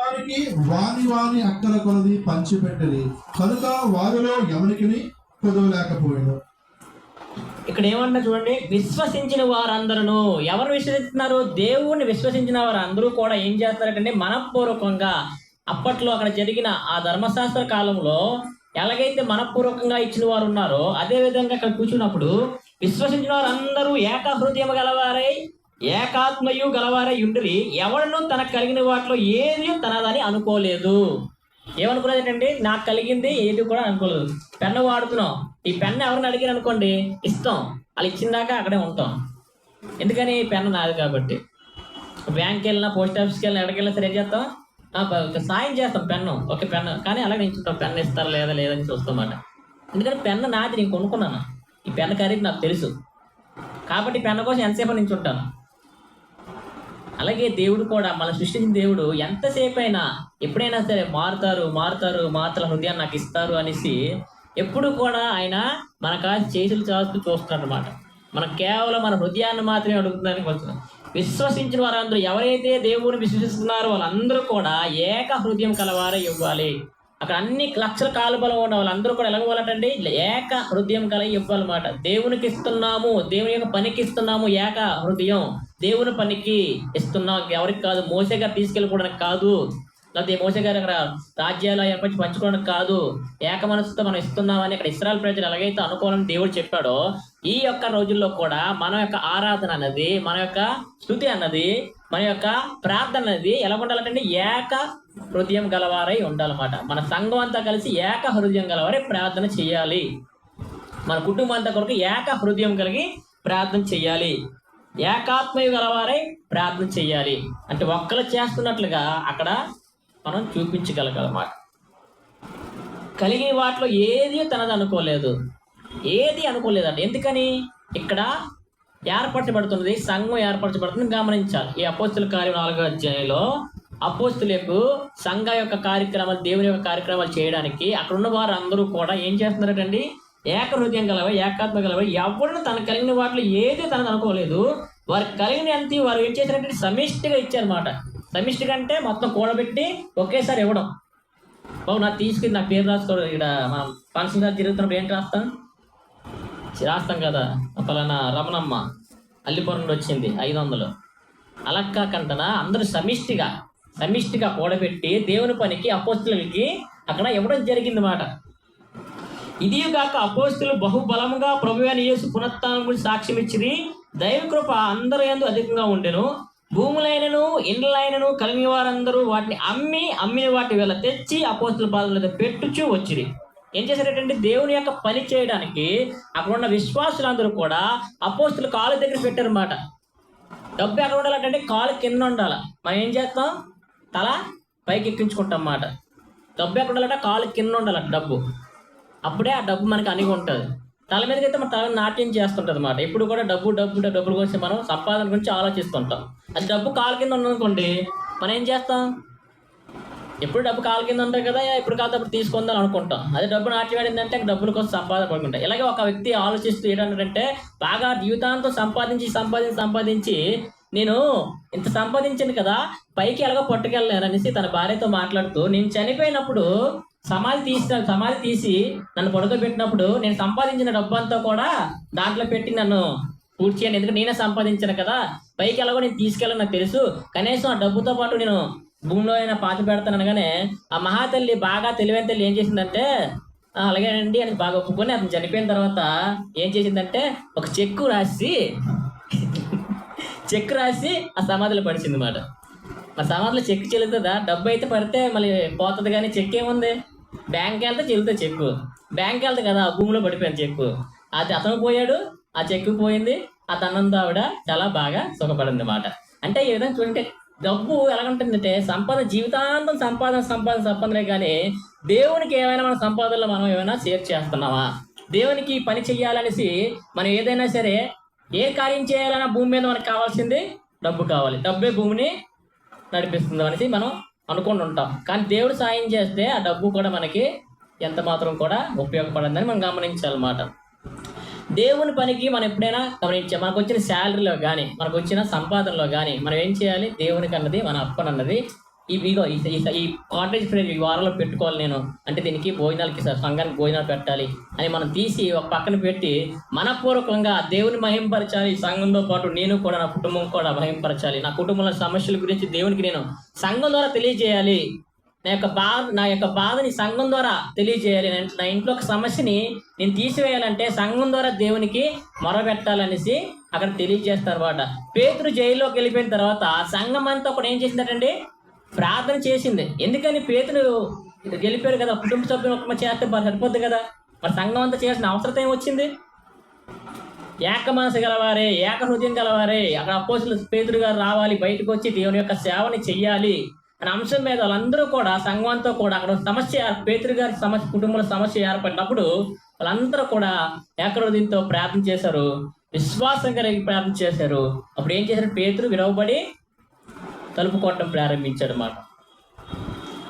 వారికి వాని వాని అక్కల కొలది పంచిపెట్టది కనుక వారిలో ఎవరికి కుదవలేకపోయాడు. ఇక్కడ ఏమన్నా చూడండి విశ్వసించిన వారందరూ ఎవరు విశ్వసిస్తున్నారు దేవుణ్ణి విశ్వసించిన వారందరూ కూడా ఏం చేస్తారంటే మనపూర్వకంగా అప్పట్లో అక్కడ జరిగిన ఆ ధర్మశాస్త్ర కాలంలో ఎలాగైతే మనపూర్వకంగా ఇచ్చిన వారు ఉన్నారో అదే విధంగా అక్కడ కూర్చున్నప్పుడు విశ్వసించిన వారందరూ ఏకహృదయం గలవారై ఏకాత్మయు గలవారై ఉండి ఎవడను తనకు కలిగిన వాటిలో ఏది తనదని అనుకోలేదు. ఏమనుకున్నది ఏంటంటే నాకు కలిగింది ఏది కూడా అనుకోలేదు. పెన్ను వాడుతున్నాం. ఈ పెన్ను ఎవరిని అడిగారు అనుకోండి ఇస్తాం. వాళ్ళు ఇచ్చిందాక అక్కడే ఉంటాం. ఎందుకని? ఈ పెన్ను నాది కాబట్టి. బ్యాంక్కి వెళ్ళినా పోస్ట్ ఆఫీస్కి వెళ్ళినా ఎక్కడికి వెళ్ళినా సరే చేస్తాం సాయం చేస్తాం పెన్ను. ఒక పెన్ను. కానీ అలాగే ఇచ్చుంటాం పెన్ను ఇస్తారా లేదా లేదని చూస్తామాట ఎందుకంటే పెన్ను నాది నేను కొనుక్కున్నాను. ఈ పెన్ను ఖరీదు నాకు తెలుసు. కాబట్టి పెన్ను కోసం ఎంతసేపు నించుంటాను? అలాగే దేవుడు కూడా మన సృష్టించిన దేవుడు ఎంతసేపు అయినా ఎప్పుడైనా సరే మారుతారు మారుతారు మాత్ర హృదయాన్ని నాకు ఇస్తారు అనేసి ఎప్పుడు కూడా ఆయన మన కాసి చేతులు చాస్తూ చూస్తున్నాడు అనమాట మనం కేవలం మన హృదయాన్ని మాత్రమే అడుగుతుందని కొంచెం విశ్వసించిన వారందరూ ఎవరైతే దేవుడిని విశ్వసిస్తున్నారో వాళ్ళందరూ కూడా ఏక హృదయం కలవారే ఇవ్వాలి. అక్కడ అన్ని లక్షల కాలుబలం ఉన్న వాళ్ళందరూ కూడా ఎలా ఏక హృదయం కల ఇవ్వాలన్నమాట. దేవునికి ఇస్తున్నాము దేవుని యొక్క పనికి ఇస్తున్నాము ఏక హృదయం. దేవుని పనికి ఇస్తున్నాం. ఎవరికి కాదు మోసగా తీసుకెళ్ళిపోవడానికి కాదు. లేకపోతే మోసే గారు అక్కడ రాజ్యాలు ఏర్పరిచి పంచుకోవడానికి కాదు. ఏక మనసుతో మనం ఇస్తున్నామని అక్కడ ఇస్రాయల్ ప్రజలు ఎలాగైతే అనుకోవాలని దేవుడు చెప్పాడో ఈ యొక్క రోజుల్లో కూడా మన యొక్క ఆరాధన అన్నది మన యొక్క స్థుతి అన్నది మన యొక్క ప్రార్థన అనేది ఎలా ఉండాలంటే ఏక హృదయం గలవారై ఉండాలన్నమాట. మన సంఘం అంతా కలిసి ఏక హృదయం గలవారై ప్రార్థన చేయాలి. మన కుటుంబం అంతా కొరకు ఏక హృదయం కలిగి ప్రార్థన చేయాలి. ఏకాత్మయ గలవారై ప్రార్థన చేయాలి. అంటే ఒక్కరు చేస్తున్నట్లుగా అక్కడ మనం చూపించగలగలమాట కలిగిన వాటిలో ఏది తనది అనుకోలేదు. ఏది అనుకోలేదంట ఎందుకని? ఇక్కడ ఏర్పరచబడుతున్నది సంఘం ఏర్పరచబడుతుంది గమనించాలి. ఈ అపోస్తుల కార్యం నాలుగో అధ్యాయంలో అపోస్తులకు సంఘ యొక్క కార్యక్రమాలు దేవుని యొక్క కార్యక్రమాలు చేయడానికి అక్కడ ఉన్న వారు అందరూ కూడా ఏం చేస్తున్నారండి ఏక హృదయం గలవై ఏకాత్మ గలవై ఎవరిని తను కలిగిన వాటిలో ఏది తనకు అనుకోలేదు. వారు కలిగిన అంత వారు ఏం చేశారంటే సమిష్టిగా ఇచ్చారన్నమాట. సమిష్టిగా అంటే మొత్తం కూడబెట్టి ఒకేసారి ఇవ్వడం. బాబు నాకు తీసుకుని నా పేరు రాసుకోవడం ఇక్కడ మనం ఫంక్షన్ దగ్గర తిరుగుతున్నప్పుడు ఏంటి రాస్తాం? రాస్తాం కదా పలానా రమణమ్మ అల్లిపురం నుండి వచ్చింది ఐదు వందలు అలా కాకుండా అందరూ సమిష్టిగా. సమిష్టిగా కూడబెట్టి దేవుని పనికి అపోస్తులకి అక్కడ ఇవ్వడం జరిగింది మాట. కాక అపోస్తులు బహుబలముగా ప్రభు అని యేసు పునరుత్థానం గురించి సాక్ష్యం ఇచ్చింది దైవ కృప అందరి ఎందు అధికంగా ఉండెను. భూములైనను ఇండ్లైనను కలిగిన వారందరూ వాటిని అమ్మి అమ్మిన వాటి వేళ తెచ్చి అపోస్తుల పాదల మీద పెట్టుచూ వచ్చింది ఏం చేశారంటే దేవుని యొక్క పని చేయడానికి అక్కడ ఉన్న విశ్వాసులందరూ కూడా అపోస్తులు కాళ్ళ దగ్గర పెట్టారన్నమాట డబ్బు ఎక్కడ ఉండాలంటే కాలు కింద ఉండాలి. మనం ఏం చేస్తాం? తల పైకి ఎక్కించుకుంటాం అన్నమాట డబ్బు ఎక్కడ ఉండాలంటే కాలు కింద ఉండాలంట డబ్బు. అప్పుడే ఆ డబ్బు మనకి అనిగి ఉంటుంది. తల మీదకి అయితే మన తల నాట్యం చేస్తుంటుంది అనమాట ఇప్పుడు కూడా డబ్బు డబ్బు డబ్బుల గురించి మనం సంపాదన గురించి ఆలోచిస్తుంటాం. అది డబ్బు కాలు కింద ఉందనుకోండి మనం ఏం చేస్తాం? ఎప్పుడు డబ్బు కాలు కింద ఉంటుంది కదా ఇప్పుడు కాదు అప్పుడు తీసుకుందాం అనుకుంటాం. అదే డబ్బు నాట్యమాడిందంటే డబ్బుల కోసం సంపాదన పడుకుంటాం. ఇలాగే ఒక వ్యక్తి ఆలోచిస్తూ ఏంటంటే బాగా జీవితాంతం సంపాదించి సంపాదించి సంపాదించి నేను ఇంత సంపాదించాను కదా పైకి ఎలాగో పట్టుకెళ్ళలేను అనేసి తన భార్యతో మాట్లాడుతూ నేను చనిపోయినప్పుడు సమాధి తీసిన సమాధి తీసి నన్ను పడుకోబెట్టినప్పుడు నేను సంపాదించిన డబ్బంతా కూడా దాంట్లో పెట్టి నన్ను పూర్తి చేయండి ఎందుకంటే నేనే సంపాదించాను కదా పైకి ఎలాగో నేను తీసుకెళ్ళని నాకు తెలుసు. కనీసం ఆ డబ్బుతో పాటు నేను భూమిలో అయినా పాత పెడతాను అనగానే ఆ మహాతల్లి బాగా తెలివైన తల్లి ఏం చేసిందంటే అలాగేనండి అని బాగా ఒప్పుకొని అతను చనిపోయిన తర్వాత ఏం చేసిందంటే ఒక చెక్కు రాసి చెక్ రాసి ఆ సమాధిలో పడిచింది మాట ఆ సమాధిలో చెక్ చెల్లుతుందా? డబ్బు అయితే పడితే మళ్ళీ పోతుంది కానీ చెక్ ఏముంది? బ్యాంక్ వెళ్తే చెల్లుతుంది చెక్కు. బ్యాంక్ వెళ్తే కదా ఆ భూమిలో పడిపోయింది చెక్కు. అది అతను పోయాడు ఆ చెక్కు పోయింది ఆ తనంతో ఆవిడ చాలా బాగా సుఖపడింది మాట అంటే ఈ విధంగా చూడండి డబ్బు ఎలాగంటుందంటే సంపాదన జీవితాంతం సంపాదన సంపాదన సంపాదనే కానీ దేవునికి ఏమైనా మన సంపాదనలో మనం ఏమైనా షేర్ చేస్తున్నామా? దేవునికి పని చెయ్యాలనేసి మనం ఏదైనా సరే ఏ కార్యం చేయాలన్నా భూమి మీద మనకు కావాల్సింది డబ్బు కావాలి. డబ్బే భూమిని నడిపిస్తుంది అనేసి మనం అనుకుంటూ ఉంటాం కానీ దేవుడు సాయం చేస్తే ఆ డబ్బు కూడా మనకి ఎంత మాత్రం కూడా ఉపయోగపడిందని మనం గమనించాలన్నమాట. దేవుని పనికి మనం ఎప్పుడైనా గమనించాం మనకు వచ్చిన శాలరీలో కానీ మనకు వచ్చిన సంపాదనలో కానీ మనం ఏం చేయాలి? దేవునికి అన్నది మన అప్పనన్నది ఈ ఇగో ఈ ఈ- ఈ ప్రేయర్ ఈ వారంలో పెట్టుకోవాలి నేను. అంటే దీనికి భోజనాలకి సంఘానికి భోజనాలు పెట్టాలి అని మనం తీసి ఒక పక్కన పెట్టి మనపూర్వకంగా దేవుని మహింపరచాలి సంఘంతో పాటు నేను కూడా నా కుటుంబం కూడా మహింపరచాలి. నా కుటుంబంలో సమస్యల గురించి దేవునికి నేను సంఘం ద్వారా తెలియజేయాలి. నా యొక్క బాధ నా యొక్క బాధని సంఘం ద్వారా తెలియజేయాలి. నా- ఇంట్లో ఒక సమస్యని నేను తీసివేయాలంటే సంఘం ద్వారా దేవునికి మొరపెట్టాలనేసి అక్కడ తెలియజేస్తారు అనమాట పేతురు జైల్లోకి వెళ్ళిపోయిన తర్వాత సంఘం అంతా కూడా ఏం చేసిందటండి? ప్రార్థన చేసింది. ఎందుకని పేతులు గెలిపారు కదా కుటుంబ సభ్యులు ఒక్క చేస్తే సరిపోద్ది కదా? మరి సంఘం అంతా చేయాల్సిన అవసరం ఏం వచ్చింది? ఏక మనసు గలవారే ఏక హృదయం గలవారే అక్కడ అపోసులు పేతురు గారు రావాలి బయటకు వచ్చి దేవుని యొక్క సేవని చెయ్యాలి అనే అంశం మీద వాళ్ళందరూ కూడా సంఘంతో కూడా అక్కడ సమస్య పేతుడు గారి సమస్య కుటుంబంలో సమస్య ఏర్పడినప్పుడు వాళ్ళందరూ కూడా ఏక హృదయంతో ప్రార్థన చేశారు విశ్వాసం కలిగి ప్రార్థన చేశారు. అప్పుడు ఏం చేశారు? పేతులు విలువబడి తలుపు కొట్టడం ప్రారంభించాడు మాట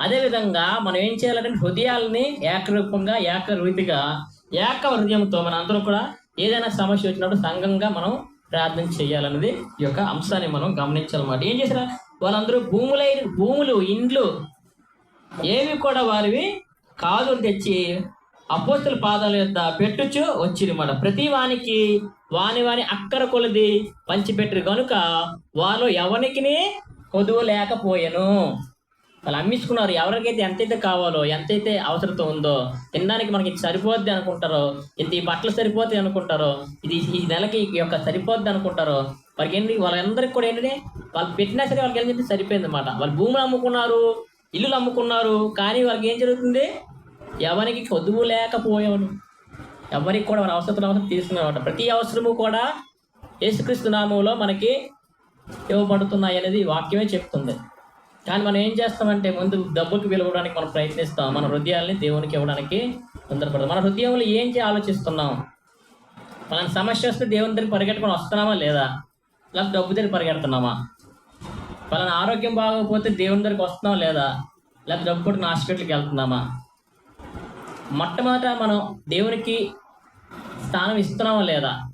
అదేవిధంగా మనం ఏం చేయాలంటే హృదయాలని ఏకరూపంగా ఏకరీతిగా ఏక హృదయంతో మన అందరూ కూడా ఏదైనా సమస్య వచ్చినప్పుడు సంఘంగా మనం ప్రార్థన చేయాలన్నది ఈ యొక్క అంశాన్ని మనం గమనించాలన్నమాట. ఏం చేశారు? వాళ్ళందరూ భూములైన భూములు ఇండ్లు ఏవి కూడా వారివి కాదు తెచ్చి అపోస్తుల పాదాల యొక్క పెట్టుచు వచ్చిరన్నమాట ప్రతి వానికి వాని వాని అక్కర కొలది పంచిపెట్టరు కనుక వాళ్ళు ఎవరికి కొదువు లేకపోయాను. వాళ్ళు అమ్మించుకున్నారు. ఎవరికైతే ఎంతైతే కావాలో ఎంతైతే అవసరత ఉందో తినడానికి మనకి ఇది సరిపోద్ది అనుకుంటారో ఇంత ఈ బట్టలు సరిపోతాయి అనుకుంటారో ఇది ఈ నెలకి ఈ యొక్క సరిపోద్ది అనుకుంటారో వారికి ఏంటి వాళ్ళందరికీ కూడా ఏంటంటే వాళ్ళు పెట్టినా సరే వాళ్ళకి ఏంటంటే సరిపోయింది అనమాట వాళ్ళు భూములు అమ్ముకున్నారు ఇల్లులు అమ్ముకున్నారు కానీ వాళ్ళకి ఏం జరుగుతుంది? ఎవరికి కొద్దువు లేకపోయాను ఎవరికి కూడా వాళ్ళ అవసరం అవసరం తీసుకున్నమాట ప్రతి అవసరము కూడా యేసుక్రీస్తు నామంలో మనకి ఇవ్వబడుతున్నాయి అనేది వాక్యమే చెప్తుంది. కానీ మనం ఏం చేస్తామంటే ముందు డబ్బుకి విలువడానికి మనం ప్రయత్నిస్తాం. మన హృదయాల్ని దేవునికి ఇవ్వడానికి తొందరపడదు మన హృదయంలో ఏం చేయ ఆలోచిస్తున్నాం? మన సమస్య వస్తే దేవుని దగ్గర పరిగెట్టుకొని వస్తున్నామా లేదా? లేకపోతే డబ్బు దగ్గర పరిగెడుతున్నామా? పలానా ఆరోగ్యం బాగోకపోతే దేవుని దగ్గరికి వస్తున్నామా లేదా? లేకపోతే డబ్బు కొట్టిన హాస్పిటల్కి వెళ్తున్నామా? మొట్టమొదట మనం దేవునికి స్థానం ఇస్తున్నామా లేదా?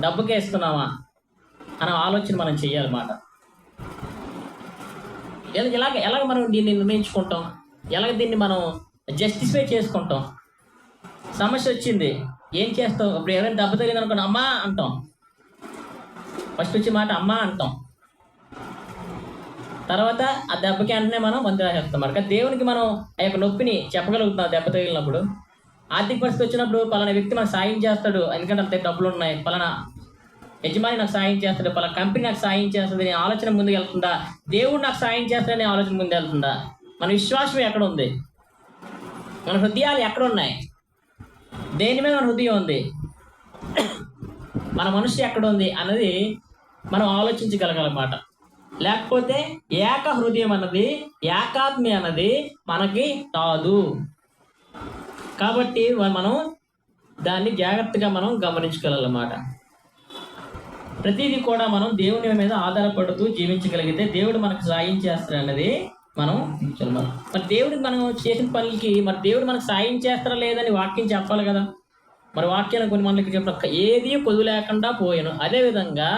డబ్బుకే ఇస్తున్నామా? అనే ఆలోచన మనం చేయాలన్నమాట. ఎలాగ ఎలాగ మనం దీన్ని నిర్ణయించుకుంటాం? ఎలాగ దీన్ని మనం జస్టిఫై చేసుకుంటాం? సమస్య వచ్చింది. ఏం చేస్తాం ఇప్పుడు ఎవరైనా దెబ్బ తగిలింది అనుకోండి అమ్మా అంటాం. ఫస్ట్ వచ్చే మాట అమ్మా అంటాం. తర్వాత ఆ దెబ్బకి వెంటనే మనం మందు రాసేస్తాం మరి దేవునికి మనం ఆ యొక్క నొప్పిని చెప్పగలుగుతాం దెబ్బ తగిలినప్పుడు. ఆర్థిక పరిస్థితి వచ్చినప్పుడు పలానా వ్యక్తి మనకు సాయం చేస్తాడు ఎందుకంటే అంత డబ్బులు ఉన్నాయి పలానా యజమాని నాకు సాయం చేస్తాడు పలా కంపెనీ నాకు సాయం చేస్తుంది నేను ఆలోచన ముందుకు వెళ్తుందా? దేవుడు నాకు సాయం చేస్తాడనే ఆలోచన ముందు వెళ్తుందా? మన విశ్వాసం ఎక్కడ ఉంది? మన హృదయాలు ఎక్కడ ఉన్నాయి? దేని మీద మన హృదయం ఉంది? మన మనసు ఎక్కడ ఉంది అన్నది మనం ఆలోచించగలగాలన్నమాట. లేకపోతే ఏక హృదయం అన్నది ఏకాత్మి అన్నది మనకి రాదు. కాబట్టి మనం దాన్ని జాగ్రత్తగా మనం గమనించగలన్నమాట ప్రతిదీ కూడా మనం దేవుని మీద ఆధారపడుతూ జీవించగలిగితే దేవుడు మనకు సాయం చేస్తాడు అన్నది మనం మరి దేవుడికి మనం చేసిన పనులకి మరి దేవుడు మనకు సాయం చేస్తారా లేదని వాక్యం చెప్పాలి కదా. మరి వాక్యాన్ని కొన్ని మనకి చెప్పిన ఏది కొదువు లేకుండా పోయాను. అదేవిధంగా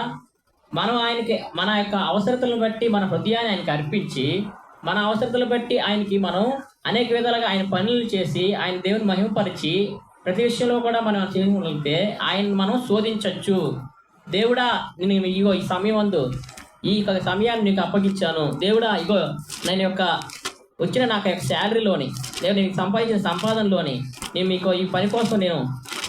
మనం ఆయనకి మన యొక్క అవసరతలను బట్టి మన హృదయాన్ని ఆయనకి అర్పించి మన అవసరతలు బట్టి ఆయనకి మనం అనేక విధాలుగా ఆయన పనులు చేసి ఆయన దేవుని మహిమపరిచి ప్రతి విషయంలో కూడా మనం చేయగలిగితే ఆయన మనం శోధించవచ్చు దేవుడా నేను ఇగో ఈ సమయం అందు ఈ యొక్క సమయాన్ని నీకు అప్పగించాను. దేవుడా ఇగో నేను యొక్క వచ్చిన నాకు యొక్క శాలరీలోని నేను నీకు సంపాదించిన సంపాదనలోని నేను మీకు ఈ పని కోసం నేను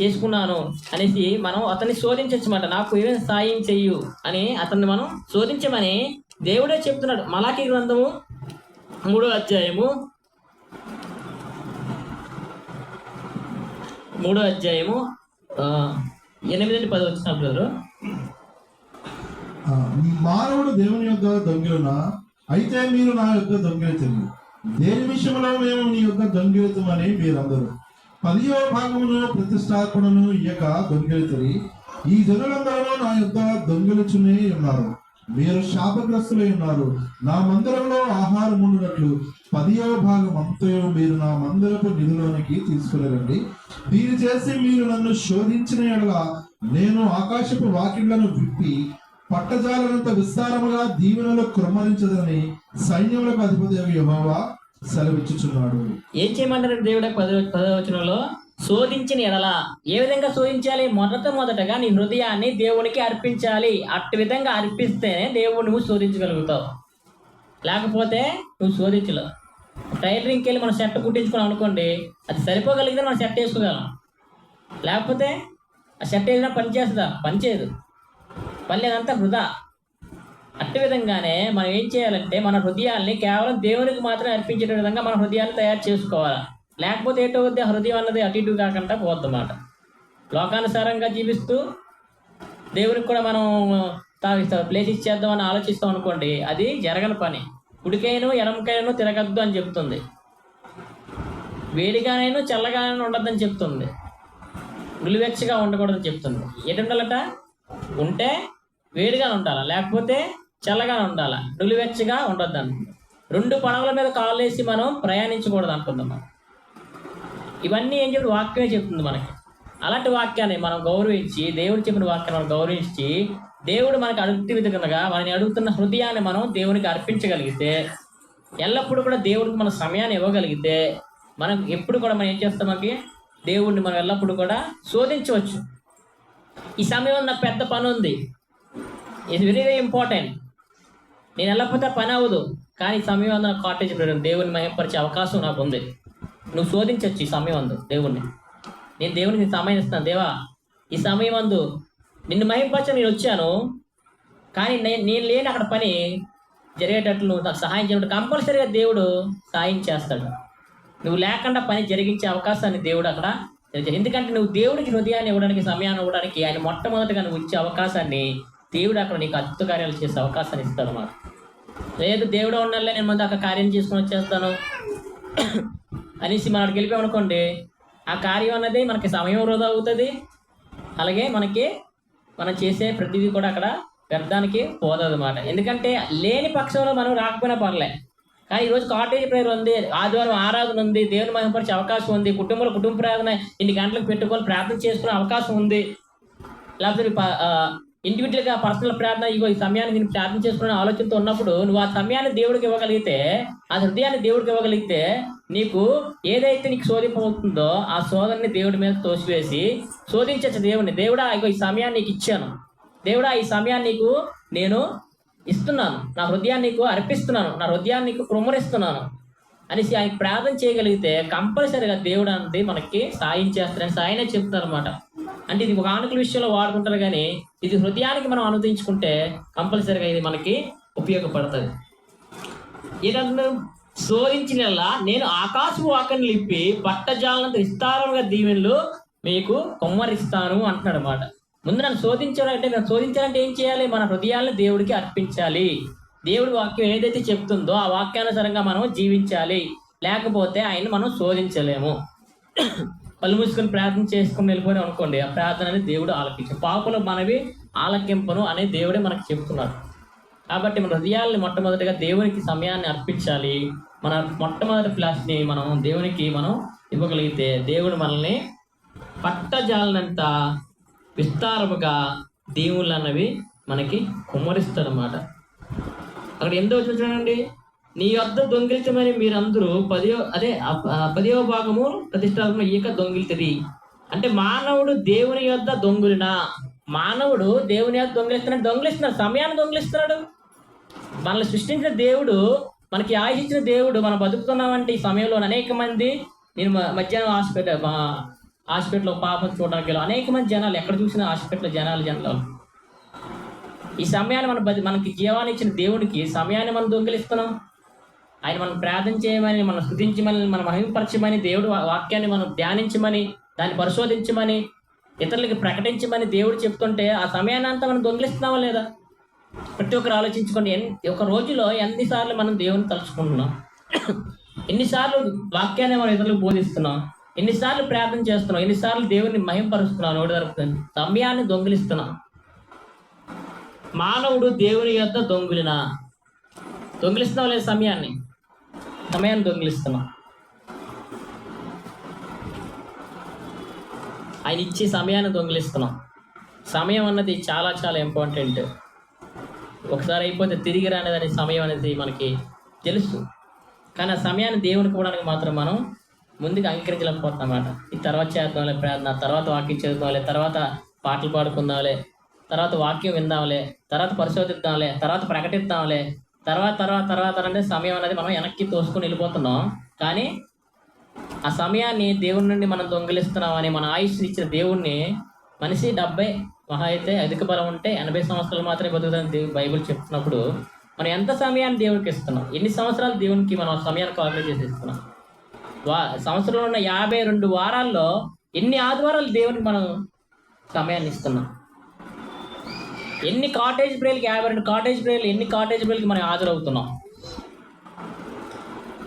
చేసుకున్నాను అనేసి మనం అతన్ని శోధించమాట నాకు ఏమైనా సాయం చెయ్యు అని అతన్ని మనం శోధించమని దేవుడే చెప్తున్నాడు. మలాఖీ గ్రంథము మూడో అధ్యాయము. మూడో అధ్యాయము ఎనిమిది పది వచ్చిన బ్రదరు మానవుడు దేవుని యొక్క దొంగిలునా? అయితే మీరు నా యొక్క దొంగిలితుంది దేని విషయంలో మేము నీ యొక్క దొంగిలితమని మీరందరూ? పదియో భాగంలో ప్రతిష్టాపణను ఇయ్యక దొంగిలితరి. ఈ జనులందరూ నా యొక్క దొంగిలుచునే ఉన్నారు. మీరు శాపగ్రస్తులై ఉన్నారు. నా మందిరంలో ఆహారం ఉండినట్లు పదియవ భాగం అంతయో మీరు నా మందిరపు నిధిలోనికి తీసుకురండి దీని చేసి మీరు నన్ను శోధించిన ఎడల నేను ఆకాశపు వాకిళ్ళను విప్పి పట్టజాలనంత విస్తారముగా దీవెనలో క్రమరించదని సైన్యములకు అధిపతి యహోవా సెలవిచ్చుచున్నాడు. ఏం చేయమంటారు దేవుడు పదో పదవచనంలో? శోధించిన ఎడల. ఏ విధంగా శోధించాలి? మొదట మొదటగా నీ హృదయాన్ని దేవునికి అర్పించాలి. అట్టి విధంగా అర్పిస్తేనే దేవుడు నువ్వు శోధించగలుగుతావు. లేకపోతే నువ్వు శోధించలేవు. టైలరింగ్కి వెళ్ళి మనం షర్ట్ కుట్టించుకున్నాం అనుకోండి అది సరిపోగలిగితే మనం షర్ట్ వేసుకోగలం. లేకపోతే ఆ షర్ట్ వేసినా పని చేస్తుందా పనిచేయదు వృధా. అట్టి విధంగానే మనం ఏం చేయాలంటే మన హృదయాల్ని కేవలం దేవునికి మాత్రమే అర్పించే విధంగా మన హృదయాన్ని తయారు చేసుకోవాలి. లేకపోతే ఏటో కొద్ది హృదయం అన్నది అటు ఇటు కాకుండా పోద్దన్నమాట లోకానుసారంగా జీవిస్తూ దేవునికి కూడా మనం తాగిస్తాం ప్లేస్ ఇచ్చేద్దామని ఆలోచిస్తాం అనుకోండి అది జరగని పని. కుడికైను ఎడమకైను తిరగద్దు అని చెప్తుంది. వేడిగానైనా చల్లగానైనా ఉండద్దని చెప్తుంది. నిలువెచ్చగా ఉండకూడదని చెప్తుంది ఎటు ఉండాలట ఉంటే వేడిగానే ఉండాలా? లేకపోతే చల్లగా ఉండాలా? డులివెచ్చగా ఉండొద్దు అంటుంది రెండు పడవల మీద కాలు వేసి మనం ప్రయాణించకూడదు అంటున్నాం మనం. ఇవన్నీ ఏం చెప్పి వాక్యమే చెప్తుంది మనకి. అలాంటి వాక్యాన్ని మనం గౌరవించి దేవుడు చెప్పిన వాక్యాన్ని మనం గౌరవించి దేవుడు మనకి అడుగుతి విధంగా మనని అడుగుతున్న హృదయాన్ని మనం దేవునికి అర్పించగలిగితే ఎల్లప్పుడూ కూడా దేవుడికి మన సమయాన్ని ఇవ్వగలిగితే మనం ఎప్పుడు కూడా మనం ఏం చేస్తాం మనకి దేవుడిని మనం ఎల్లప్పుడూ కూడా శోధించవచ్చు. ఈ సమయం నాకు పెద్ద పని ఉంది ఇది వెరీ వెరీ ఇంపార్టెంట్ నేను వెళ్ళకపోతే పని అవ్వదు. కానీ సమయం అందు నాకు కాటేజ్ పెట్టడం దేవుని మహింపరిచే అవకాశం నాకు ఉంది. నువ్వు శోధించవచ్చు ఈ సమయం అందు దేవుణ్ణి. నేను దేవునికి సమయం ఇస్తాను. దేవా ఈ సమయం అందు నిన్ను మహింపరచ నేను వచ్చాను. కానీ నేను నేను లేని అక్కడ పని జరిగేటట్లు నువ్వు నాకు సహాయం చేయడం. కంపల్సరీగా దేవుడు సాయం చేస్తాడు. నువ్వు లేకుండా పని జరిగించే అవకాశాన్ని దేవుడు అక్కడ ఎందుకంటే నువ్వు దేవుడికి హృదయాన్ని ఇవ్వడానికి సమయాన్ని ఇవ్వడానికి ఆయన మొట్టమొదటిగా నువ్వు ఇచ్చే అవకాశాన్ని దేవుడు అక్కడ నీకు అద్భుత కార్యాలు చేసే అవకాశాన్ని ఇస్తాడు మాకు లేదు దేవుడు ఉండాలి నేను ముందు అక్కడ కార్యం చేసుకుని వచ్చేస్తాను. అనేసి మనం అక్కడికి వెళ్ళిపోయామనుకోండి ఆ కార్యం అన్నది మనకి సమయం వృధా అవుతుంది. అలాగే మనకి మనం చేసే ప్రతిదీ కూడా అక్కడ వ్యర్థానికి పోదన్నమాట. ఎందుకంటే లేని పక్షంలో మనం రాకపోయినా పర్లే. కానీ ఈరోజు కాటేజ్ ప్రేయర్ ఉంది ఆదివారం ఆరాధన ఉంది దేవుని మహిమపరిచే అవకాశం ఉంది కుటుంబంలో కుటుంబ ప్రార్థన ఇన్ని గంటలకు పెట్టుకొని ప్రార్థన చేసుకునే అవకాశం ఉంది. లేకపోతే ఇండివిజువల్గా పర్సనల్ ప్రార్థన ఇగో ఈ సమయాన్ని నేను ప్రార్థన చేసుకునే ఆలోచనతో ఉన్నప్పుడు నువ్వు ఆ సమయాన్ని దేవుడికి ఇవ్వగలిగితే ఆ హృదయాన్ని దేవుడికి ఇవ్వగలిగితే నీకు ఏదైతే నీకు శోధింపబోతుందో ఆ శోధనని దేవుడి మీద తోసివేసి శోధించచ్చు దేవుడిని దేవుడా ఇగో ఈ సమయాన్ని నీకు ఇచ్చాను. దేవుడా ఈ సమయాన్ని నీకు నేను ఇస్తున్నాను. నా హృదయాన్ని నీకు అర్పిస్తున్నాను. నా హృదయాన్ని నీకు కృమ్మరిస్తున్నాను. అనేసి ఆయన ప్రార్థన చేయగలిగితే కంపల్సరీగా దేవుడు అనేది మనకి సాయం చేస్తారని సాయనే చెప్తారు అనమాట అంటే ఇది ఒక ఆనుకల విషయంలో వాడుకుంటారు కానీ ఇది హృదయానికి మనం అనుదించుకుంటే కంపల్సరీగా ఇది మనకి ఉపయోగపడుతుంది. ఏంటంటే శోధించిన నేను ఆకాశపు వాకని లిప్పి పట్టజాలనంత విస్తారంగా దీవెనలు మీకు కొమ్మరిస్తాను అంటున్నాడు అనమాట ముందు నన్ను శోధించాలంటే నన్ను శోధించాలంటే ఏం చేయాలి? మన హృదయాలను దేవుడికి అర్పించాలి. దేవుడి వాక్యం ఏదైతే చెప్తుందో ఆ వాక్యానుసారంగా మనం జీవించాలి. లేకపోతే ఆయన్ని మనం శోధించలేము. పళ్ళు మూసుకొని ప్రార్థన చేసుకుని వెళ్ళిపోయి అనుకోండి ఆ ప్రార్థన అనేది దేవుడు ఆలకించు పాపలు మనవి ఆలకింపను అనే దేవుడే మనకు చెప్తున్నారు కాబట్టి మన హృదయాల్ని మొట్టమొదటిగా దేవునికి సమయాన్ని అర్పించాలి. మన మొట్టమొదటి ఫ్లాష్ని మనం దేవునికి మనం ఇవ్వగలిగితే దేవుడు మనల్ని పట్టజాలనంత విస్తారముగా దేవుళ్ళు అన్నవి మనకి కుమ్మరిస్తాడనమాట అక్కడ ఎంతో చూడండి? నీ యొద్ద దొంగిలించమని మీరందరూ పదియో అదే పదియో భాగము ప్రతిష్టాత్మక ఈక దొంగిలితది అంటే మానవుడు దేవుని యొద్ద దొంగిలినా మానవుడు దేవుని యొక్క దొంగిలిస్తున్నాడు దొంగిలిస్తున్నాడు సమయాన్ని దొంగిలిస్తున్నాడు. మనల్ని సృష్టించిన దేవుడు మనకి ఆశించిన దేవుడు మనం బతుకుతున్నామంటే ఈ సమయంలో అనేక మంది నేను మ- మధ్యాహ్నం హాస్పిటల్ హాస్పిటల్లో పాపం చూడడానికి వెళ్ళాం అనేక మంది జనాలు ఎక్కడ చూసినా హాస్పిటల్ జనాలు జనాలు ఈ సమయాన్ని మన మనకి జీవాన్ని ఇచ్చిన దేవుడికి సమయాన్ని మనం దొంగిలిస్తున్నాం. ఆయన మనం ప్రార్థన చేయమని మనం స్థుతించమని మనం మహిమపరచమని దేవుడు వాక్యాన్ని మనం ధ్యానించమని దాన్ని పరిశోధించమని ఇతరులకి ప్రకటించమని దేవుడు చెప్తుంటే ఆ సమయాన్ని అంతా మనం దొంగిలిస్తున్నామా లేదా? ప్రతి ఒక్కరు ఆలోచించుకోండి. ఎన్ ఒక రోజులో ఎన్నిసార్లు మనం దేవుని తలుచుకుంటున్నాం? ఎన్నిసార్లు వాక్యాన్ని మనం ఇతరులకు బోధిస్తున్నాం? ఎన్నిసార్లు ప్రార్థన చేస్తున్నాం ఎన్నిసార్లు దేవుని మహింపరుస్తున్నావు? నోటి జరుపుతుంది సమయాన్ని దొంగిలిస్తున్నా. మానవుడు దేవుని యొక్క దొంగిలినా? దొంగిలిస్తున్నావు లేదు సమయాన్ని? సమయాన్ని దొంగిలిస్తున్నా. ఆయన ఇచ్చే సమయాన్ని దొంగిలిస్తున్నాం. సమయం అన్నది చాలా చాలా ఇంపార్టెంట్ ఒకసారి అయిపోతే తిరిగి రానిదని సమయం అనేది మనకి తెలుసు. కానీ ఆ సమయాన్ని దేవునికి ఇవ్వడానికి మాత్రం మనం ముందుకు అంగీకరించలేకపోతున్నాం అన్నమాట ఈ తర్వాత చేద్దాంలే ప్రార్థన తర్వాత వాక్యం చదువుకోవాలి తర్వాత పాటలు పాడుకుందాంలే తర్వాత వాక్యం విందాంలే తర్వాత పరిశోధిద్దాంలే తర్వాత ప్రకటిద్దాంలే తర్వాత తర్వాత తర్వాత అంటే సమయం అనేది మనం వెనక్కి తోసుకొని వెళ్ళిపోతున్నాం. కానీ ఆ సమయాన్ని దేవుడి నుండి మనం దొంగిలిస్తున్నామని మన ఆయుష్ ఇచ్చిన దేవుణ్ణి మనిషి డెబ్బై మహా అయితే అధిక బలం ఉంటే ఎనభై సంవత్సరాలు మాత్రమే బతుకుతుంది దేవుడు బైబిల్ చెప్తున్నప్పుడు మనం ఎంత సమయాన్ని దేవునికి ఇస్తున్నాం? ఎన్ని సంవత్సరాలు దేవునికి మనం సమయాన్ని కాల్కులేట్ చేసి ఇస్తున్నాం సంవత్సరంలో ఉన్న యాభై రెండు వారాల్లో ఎన్ని ఆదివారాలు దేవునికి మనం సమయాన్ని ఇస్తున్నాం? ఎన్ని కాటేజ్ ప్రేయర్కి యాభై రెండు కాటేజ్ ప్రేయర్లు ఎన్ని కాటేజ్ ప్రేయర్కి మనం హాజరవుతున్నాం?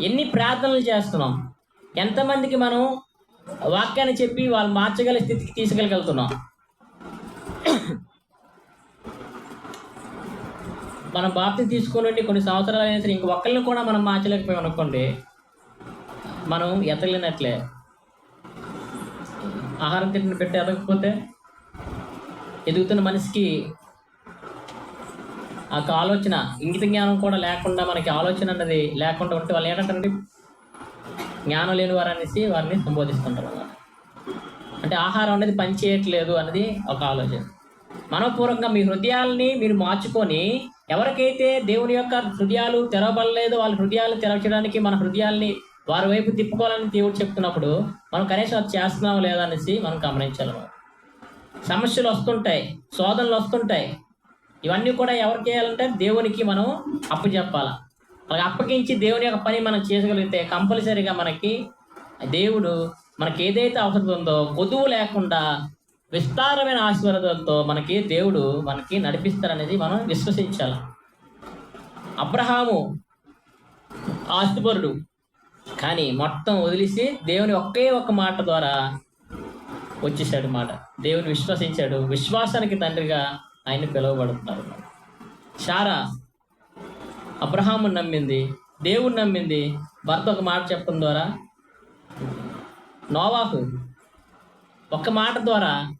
ఎన్ని ప్రార్థనలు చేస్తున్నాం? ఎంతమందికి మనం వాక్యాన్ని చెప్పి వాళ్ళు మార్చగల స్థితికి తీసుకెళ్ళగలుగుతున్నాం? మనం బాప్తి తీసుకుని కొన్ని సంవత్సరాలు అయినా సరే ఇంక కూడా మనం మార్చలేకపోయాం అనుకోండి మనం ఎతగలేనట్లే. ఆహారం తిండిని పెట్టి ఎదగకపోతే ఎదుగుతున్న మనిషికి ఆ ఆలోచన ఇంగిత జ్ఞానం కూడా లేకుండా మనకి ఆలోచన అన్నది లేకుండా ఉంటే వాళ్ళు ఏంటంటే జ్ఞానం లేని వారు అనేసి వారిని సంబోధిస్తుంటారు అన్నమాట. అంటే ఆహారం అనేది పనిచేయట్లేదు అన్నది అనేది ఒక ఆలోచన. మనపూర్వకంగా మీ హృదయాల్ని మీరు మార్చుకొని ఎవరికైతే దేవుని యొక్క హృదయాలు తెరవబడలేదు వాళ్ళ హృదయాలు తెరవచడానికి మన హృదయాల్ని వారి వైపు తిప్పుకోవాలని దేవుడు చెప్తున్నప్పుడు మనం కనీసం అది చేస్తున్నాం లేదా అనేసి మనం గమనించాలి మనం. సమస్యలు వస్తుంటాయి శోధనలు వస్తుంటాయి. ఇవన్నీ కూడా ఎవరికి చేయాలంటే దేవునికి మనం అప్పు చెప్పాలి. అలాగే అప్పగించి దేవుని యొక్క పని మనం చేయగలిగితే కంపల్సరీగా మనకి దేవుడు మనకి ఏదైతే అవసరం ఉందో కొదువు లేకుండా విస్తారమైన ఆశీర్వాదాలతో మనకి దేవుడు మనకి నడిపిస్తారనేది మనం విశ్వసించాలి. అబ్రహాము ఆస్తిపరుడు కానీ మొత్తం వదిలేసి దేవుని ఒకే ఒక మాట ద్వారా వచ్చేసాడు మాట. దేవుని విశ్వసించాడు. విశ్వాసానికి తండ్రిగా ఆయన పిలువబడుతున్నారు. షారా అబ్రహాము నమ్మింది దేవుడు నమ్మింది భర్త ఒక మాట చెప్పడం ద్వారా నోవాహు ఒక్క మాట ద్వారా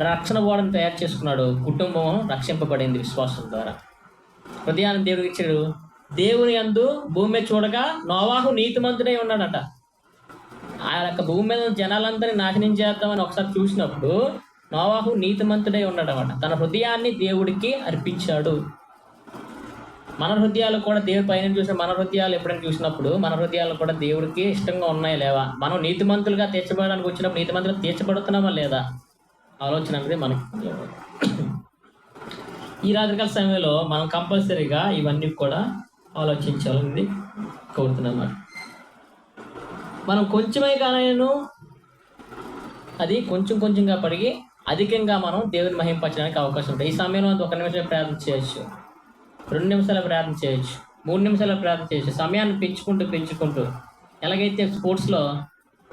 రక్షణ బోడను తయారు చేసుకున్నాడు. కుటుంబం రక్షింపబడింది విశ్వాసం ద్వారా. హృదయాన్ని దేవుడికి ఇచ్చాడు దేవుని అందు భూమి మీద చూడగా నోవాహు నీతిమంతుడై ఉన్నాడట. ఆ యొక్క భూమి మీద జనాలందరినీ నాశనం చేద్దామని ఒకసారి చూసినప్పుడు నోవాహు నీతిమంతుడై ఉన్నాడనమాట తన హృదయాన్ని దేవుడికి అర్పించాడు. మన హృదయాలు కూడా దేవుడి పైన చూసిన మన హృదయాలు ఎప్పుడైనా చూసినప్పుడు మన హృదయాలు కూడా దేవుడికి ఇష్టంగా ఉన్నాయి లేవా? మనం నీతిమంతులుగా తీర్చబడడానికి వచ్చినప్పుడు నీతిమంతులుగా తీర్చబడుతున్నామా లేదా? ఆలోచన అనేది మనకి ఈ రాత్రికాల సమయంలో మనం కంపల్సరీగా ఇవన్నీ కూడా ఆలోచించాలని కోరుతున్నాం మనం కొంచెమే కానీ అది కొంచెం కొంచెంగా పడిగి అధికంగా మనం దేవుని మహింపరచడానికి అవకాశం ఉంటుంది. ఈ సమయంలో ఒక నిమిషం ప్రార్థన చేయొచ్చు. రెండు నిమిషాల ప్రార్థన చేయొచ్చు. మూడు నిమిషాల ప్రార్థన చేయొచ్చు. సమయాన్ని పెంచుకుంటూ పెంచుకుంటూ ఎలాగైతే స్పోర్ట్స్లో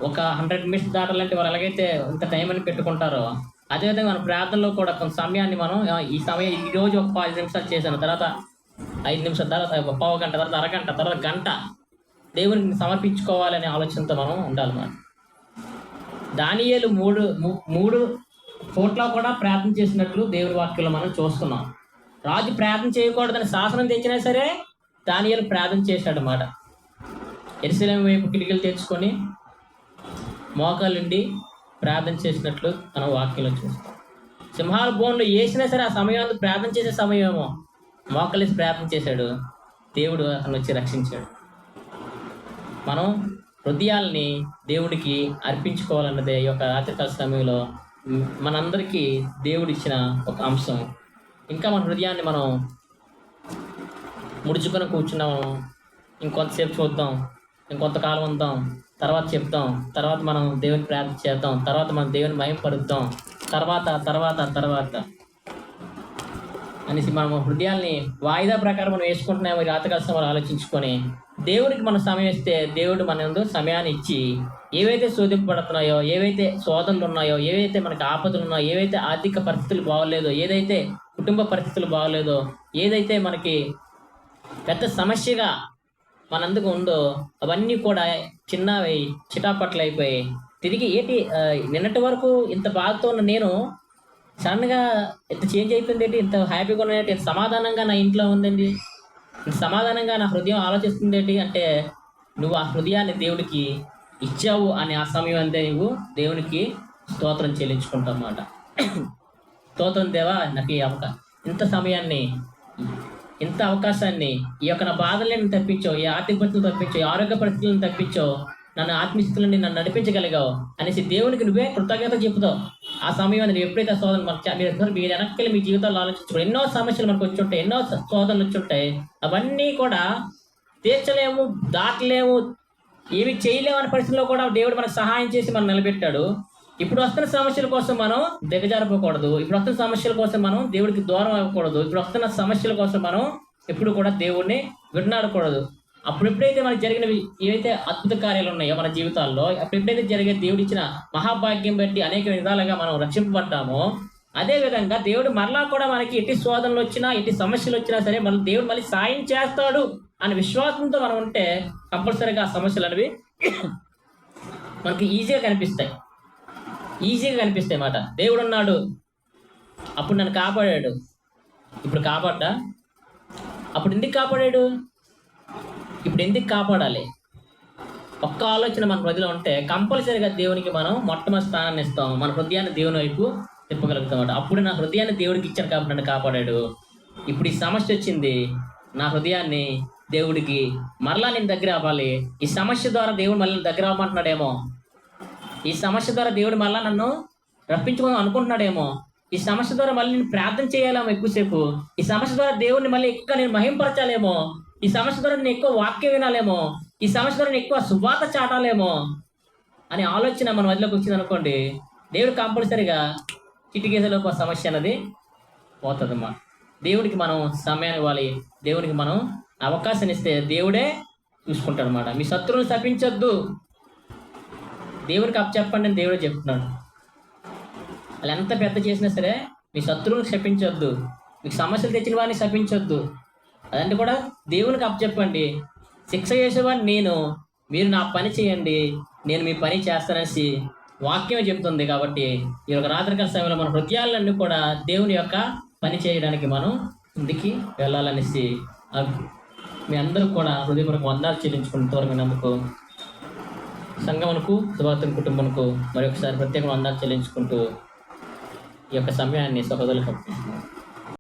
ఒక హండ్రెడ్ మినిట్స్ దాటాలంటే వాళ్ళు ఎలాగైతే ఇంత టైం అని పెట్టుకుంటారో అదేవిధంగా మన ప్రార్థనలో కూడా కొంత సమయాన్ని మనం ఈ సమయం ఈ రోజు ఒక పది నిమిషాలు చేశాను తర్వాత ఐదు నిమిషాల తర్వాత ఒక పావు గంట తర్వాత అరగంట తర్వాత గంట దేవునికి సమర్పించుకోవాలనే ఆలోచనతో మనం ఉండాలి మనం దానియేలు మూడు మూడు చోట్ల కూడా ప్రార్థన చేసినట్లు దేవుని వాక్యంలో మనం చూస్తున్నాం. రాజు ప్రార్థన చేయకూడదని శాసనం తెచ్చినా సరే దానియాలు ప్రార్థన చేశాడు అన్నమాట ఎరుసలేం వైపు కిటికీలు తెచ్చుకొని మోకాలుండి ప్రార్థన చేసినట్లు మనం వాక్యంలో చూస్తాం. సింహాల బోన్లు వేసినా సరే ఆ సమయం ప్రార్థన చేసే సమయమేమో. మోకలేసి ప్రార్థన చేశాడు. దేవుడు అతను వచ్చి రక్షించాడు. మనం హృదయాల్ని దేవుడికి అర్పించుకోవాలన్నదే ఈ యొక్క రాత్రికాల సమయంలో మనందరికీ దేవుడు ఇచ్చిన ఒక అంశం. ఇంకా మన హృదయాన్ని మనం ముడుచుకొని కూర్చున్నాము ఇంకొంతసేపు చూద్దాం. ఇంకొంతకాలం ఉందాం. తర్వాత చెప్తాం తర్వాత మనం దేవుని ప్రార్థన చేద్దాం. తర్వాత మనం దేవుని మహింపరుద్దాం తర్వాత తర్వాత తర్వాత అనేసి మనం హృదయాల్ని వాయిదా ప్రకారం మనం వేసుకుంటున్నామో ఈ రాతకాల ఆలోచించుకొని దేవుడికి మనం సమయం ఇస్తే దేవుడు మన యందు సమయాన్ని ఇచ్చి ఏవైతే శోధింపబడుతున్నాయో ఏవైతే శోధనలు ఉన్నాయో ఏవైతే మనకి ఆపదలు ఉన్నాయో ఏవైతే ఆర్థిక పరిస్థితులు బాగోలేదో ఏదైతే కుటుంబ పరిస్థితులు బాగోలేదో ఏదైతే మనకి పెద్ద సమస్యగా మనందుకు ఉందో అవన్నీ కూడా చిన్నవి చిటాపట్లు అయిపోయి తిరిగి ఏంటి నిన్నటి వరకు ఇంత బాధతో ఉన్న నేను సడన్గా ఇంత చేంజ్ అయిపోయింది ఏంటి? ఇంత హ్యాపీగా ఉన్నాయంటే ఇంత సమాధానంగా నా ఇంట్లో ఉందండి. ఇంత సమాధానంగా నా హృదయం ఆలోచిస్తుంది ఏంటి? అంటే నువ్వు ఆ హృదయాన్ని దేవుడికి ఇచ్చావు అనే ఆ సమయం అంతే నువ్వు దేవునికి స్తోత్రం చెల్లించుకుంటావు అన్నమాట స్తోత్రం దేవా నాకు ఈ అవకాశం. ఇంత సమయాన్ని ఇంత అవకాశాన్ని ఈ యొక్క నా బాధలను తప్పించో ఈ ఆర్థిక పరిస్థితులు తప్పించో ఈ ఆరోగ్య పరిస్థితులను తప్పించో నన్ను ఆత్మీయస్థితులని నన్ను నడిపించగలిగావు అనేసి దేవునికి నువ్వే కృతజ్ఞత చెబుతావు ఆ సమయం ఎప్పుడైతే శోధన మనకు మీరు మీరు వెనక్కి మీ జీవితాలు ఆలోచించుకో ఎన్నో సమస్యలు మనకు వచ్చి ఉంటాయి ఎన్నో శోధనలు వచ్చి ఉంటాయి. అవన్నీ కూడా తీర్చలేము దాటలేము ఏమి చేయలేము అనే పరిస్థితిలో కూడా దేవుడు మనకు సహాయం చేసి మనం నిలబెట్టాడు. ఇప్పుడు వస్తున్న సమస్యల కోసం మనం దిగజారిపోకూడదు. ఇప్పుడు వస్తున్న సమస్యల కోసం మనం దేవుడికి దూరం అవ్వకూడదు. ఇప్పుడు వస్తున్న సమస్యల కోసం మనం ఎప్పుడు కూడా దేవుడిని విడనాడకూడదు. అప్పుడెప్పుడైతే మనకు జరిగినవి ఏవైతే అద్భుత కార్యాలు ఉన్నాయో మన జీవితాల్లో అప్పుడెప్పుడైతే జరిగే దేవుడు ఇచ్చిన మహాభాగ్యం బట్టి అనేక విధాలుగా మనం రక్షింపబడ్డామో అదేవిధంగా దేవుడు మరలా కూడా మనకి ఎట్టి శోధనలు వచ్చినా ఎట్టి సమస్యలు వచ్చినా సరే మన దేవుడు మళ్ళీ సాయం చేస్తాడు అనే విశ్వాసంతో మనం ఉంటే కంపల్సరీగా ఆ సమస్యలు అనేవి మనకి ఈజీగా కనిపిస్తాయి. ఈజీగా కనిపిస్తాయి అన్నమాట. దేవుడు ఉన్నాడు అప్పుడు నన్ను కాపాడాడు. ఇప్పుడు కాపాడ్డా? అప్పుడు ఎందుకు కాపాడాడు? ఇప్పుడు ఎందుకు కాపాడాలి? ఒక్క ఆలోచన మన హృదయంలో ఉంటే కంపల్సరీగా దేవునికి మనం మొట్టమొదటి స్థానాన్ని ఇస్తాం మన హృదయాన్ని దేవుని వైపు తిప్పగలుగుతాం అప్పుడు నా హృదయాన్ని దేవుడికి ఇచ్చాను కాబట్టి నన్ను కాపాడాడు. ఇప్పుడు ఈ సమస్య వచ్చింది. నా హృదయాన్ని దేవుడికి మరలా నేను దగ్గర అవ్వాలి. ఈ సమస్య ద్వారా దేవుడు మళ్ళీ దగ్గర అవ్వమంటున్నాడేమో. ఈ సమస్య ద్వారా దేవుడు మళ్ళా నన్ను రప్పించుకుందాం అనుకుంటున్నాడేమో. ఈ సమస్య ద్వారా మళ్ళీ నేను ప్రార్థన చేయాలేమో ఎక్కువసేపు. ఈ సమస్య ద్వారా దేవుడిని మళ్ళీ ఎక్కువ నేను మహింపరచాలేమో. ఈ సమస్య ద్వారా నేను ఎక్కువ వాక్యం వినాలేమో ఈ సమస్య ద్వారా నేను ఎక్కువ సువాత చాటాలేమో అనే ఆలోచన మన మధ్యలోకి వచ్చింది అనుకోండి దేవుడు కంపల్సరిగా చిటికేసలోకి ఒక సమస్య అన్నది పోతుందమ్మా. దేవుడికి మనం సమయాన్ని ఇవ్వాలి దేవుడికి మనం అవకాశం ఇస్తే దేవుడే చూసుకుంటాడు అనమాట మీ శత్రువుని తప్పించొద్దు దేవుడికి అప్పచెప్పండి అని దేవుడే చెప్తున్నాడు. వాళ్ళు ఎంత పెద్ద చేసినా సరే మీ శత్రువుని శపించొద్దు. మీకు సమస్యలు తెచ్చిన వారిని శపించొద్దు. అదంటే కూడా దేవునికి అప్పచెప్పండి శిక్ష చేసేవాడిని నేను మీరు నా పని చేయండి నేను మీ పని చేస్తాననేసి వాక్యమే చెప్తుంది కాబట్టి ఈ యొక్క రాత్రికాల సమయంలో మన హృదయాలన్నీ కూడా దేవుని యొక్క పని చేయడానికి మనం ముందుకి వెళ్ళాలనేసి మీ అందరూ కూడా హృదయపూర్వక వందాలు చెల్లించుకున్న తోరమైనందుకు సంఘమునకు సుభాతం కుటుంబంకు మరొకసారి ప్రత్యేక వందాలు చెల్లించుకుంటూ ఈ యొక్క సమయాన్ని సహోదరులకు అప్పగిస్తున్నాను.